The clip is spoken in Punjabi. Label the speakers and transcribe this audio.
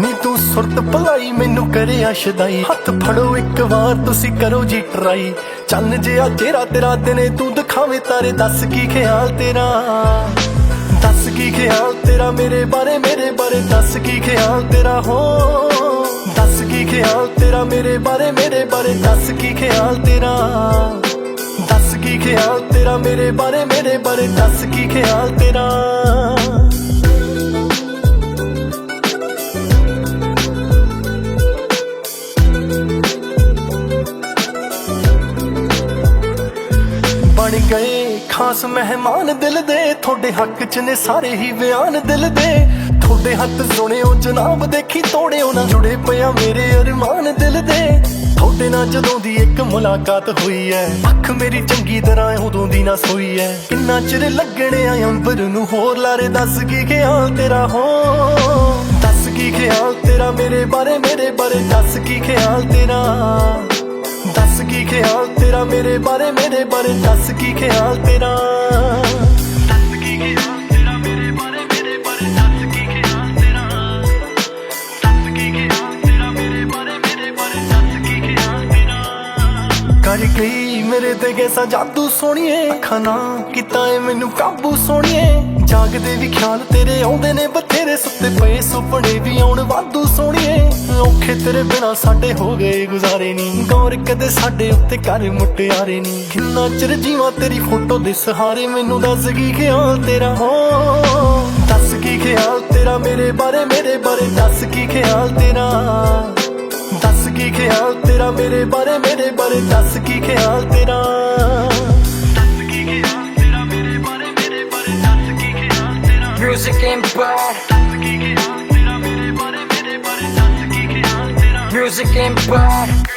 Speaker 1: ਬਹੁਤ ਭਲਾਈ, ਮੈਨੂੰ ਕਰੇ ਅਸ਼ਦਾਈ ਹੱਥ ਫੜੋ, ਇੱਕ ਵਾਰ ਤੁਸੀਂ ਕਰੋ ਜੀ ਟਰਾਈ। ਚੰਨ ਜਿਹਾ ਚਿਹਰਾ ਤੇਰਾ ਦਿਨੇ ਤੂੰ ਦਿਖਾਵੇਂ ਤਾਰੇ, ਦੱਸ ਕੀ ਖਿਆਲ ਤੇਰਾ? ਦੱਸ ਕੀ ਖਿਆਲ ਤੇਰਾ ਮੇਰੇ ਬਾਰੇ ਮੇਰੇ ਬਾਰੇ ਦੱਸ ਕੀ ਖਿਆਲ ਤੇਰਾ? ਹੋ, ਦੱਸ ਕੀ ਖਿਆਲ ਤੇਰਾ ਮੇਰੇ ਬਾਰੇ ਮੇਰੇ ਬਾਰੇ ਦੱਸ ਕੀ ਖਿਆਲ ਤੇਰਾ? ਦੱਸ ਕੀ ਖਿਆਲ ਤੇਰਾ ਮੇਰੇ ਬਾਰੇ ਮੇਰੇ ਬਾਰੇ ਦੱਸ ਕੀ ਖਿਆਲ ਤੇਰਾ? ਬਣ ਗਏ। ਖਾਸ ਮਹਿਮਾਨ ਦਿਲ ਦੇ, ਤੁਹਾਡੇ ਹੱਕ ਚ ਨੇ ਸਾਰੇ ਹੀ ਬਿਆਨ ਦਿਲ ਦੇ। ਤੁਹਾਡੇ ਹੱਥ ਸੁਣਿਓ ਜਨਾਬ, ਦੇਖੀ ਤੋੜਿਓ ਨਾ ਜੁੜੇ ਪਿਆ ਮੇਰੇ ਅਰਮਾਨ ਦਿਲ ਦੇ। ਤੁਹਾਡੇ ਨਾਲ ਜਦੋਂ ਦੀ ਇੱਕ ਮੁਲਾਕਾਤ ਹੋਈ ਐ, ਅੱਖ ਮੇਰੀ ਚੰਗੀ ਤਰ੍ਹਾਂ ਉਦੋਂ ਦੀ ਨਾ ਸੋਈ ਐ। ਕਿੰਨਾ ਚਿਰ ਲੱਗਣੇ ਆ ਅੰਬਰ ਨੂੰ ਹੋਰ ਲਾਰੇ ਦੱਸ ਕੀ ਖਿਆਲ ਤੇਰਾ ਹੋ? ਦੱਸ ਕੀ ਖਿਆਲ ਤੇਰਾ ਮੇਰੇ ਬਾਰੇ ਮੇਰੇ ਬਾਰੇ ਦੱਸ ਕੀ ਖਿਆਲ ਤੇਰਾ? ਦੱਸ ਕੀ ਖਿਆਲ ਮੇਰੇ ਬਾਰੇ ਮੇਰੇ ਬਾਰੇ ਦੱਸ ਕੀ ਖਿਆਲ ਤੇਰਾ? ਦੱਸ ਕੀ ਖਿਆਲ ਤੇਰਾ? ਮੇਰੇ ਬਾਰੇ ਮੇਰੇ ਬਾਰੇ ਦੱਸ ਕੀ ਖਿਆਲ ਤੇਰਾ? ਦੱਸ ਕੀ ਖਿਆਲ ਤੇਰਾ? ਮੇਰੇ ਬਾਰੇ ਮੇਰੇ ਬਾਰੇ ਦੱਸ ਕੀ ਖਿਆਲ ਤੇਰਾ? ਕਰ ਗਈ ਮੇਰੇ ਤੇ ਕੈਸਾ ਜਾਦੂ ਸੋਹਣੀਏ? ਅੱਖਾਂ ਨਾ ਕੀਤਾ ਏ ਮੈਨੂੰ ਕਾਬੂ ਸੋਹਣੀਏ? ਜਾਗਦੇ ਵੀ ਖਿਆਲ ਤੇਰੇ ਆਉਂਦੇ ਨੇ ਬਥੇਰੇ ਸੁੱਤੇ ਪਏ ਸੁਪਨੇ ਵੀ ਆਉਣ ਵਾਧੂ ਔਖੇ ਤੇਰੇ ਬਿਨਾ ਸਾਡੇ ਹੋ ਗਏ ਗੁਜ਼ਾਰੇ ਨਹੀਂ ਗੌਰ ਕਦੇ ਸਾਡੇ ਉੱਤੇ ਕਰ ਮੁਟਿਆਰੇ ਨਹੀਂ ਕਿੰਨਾ ਚਿਰ ਜੀਵਾਂ ਤੇਰੀ ਫੋਟੋ ਦੇ ਸਹਾਰੇ ਮੈਨੂੰ ਦੱਸ ਕੀ ਖਿਆਲ ਤੇਰਾ? ਹੋ ਦੱਸ ਕੀ ਖਿਆਲ ਤੇਰਾ ਮੇਰੇ ਬਾਰੇ ਮੇਰੇ ਬਾਰੇ ਦੱਸ ਕੀ ਖਿਆਲ ਤੇਰਾ? ਦੱਸ ਕੀ ਖਿਆਲ ਤੇਰਾ ਮੇਰੇ ਬਾਰੇ ਮੇਰੇ ਬਾਰੇ ਦੱਸ ਕੀ ਖਿਆਲ ਤੇਰਾ? ਦੱਸ ਕੀ ਖਿਆਲ
Speaker 2: Music Empire,
Speaker 1: ਦੱਸ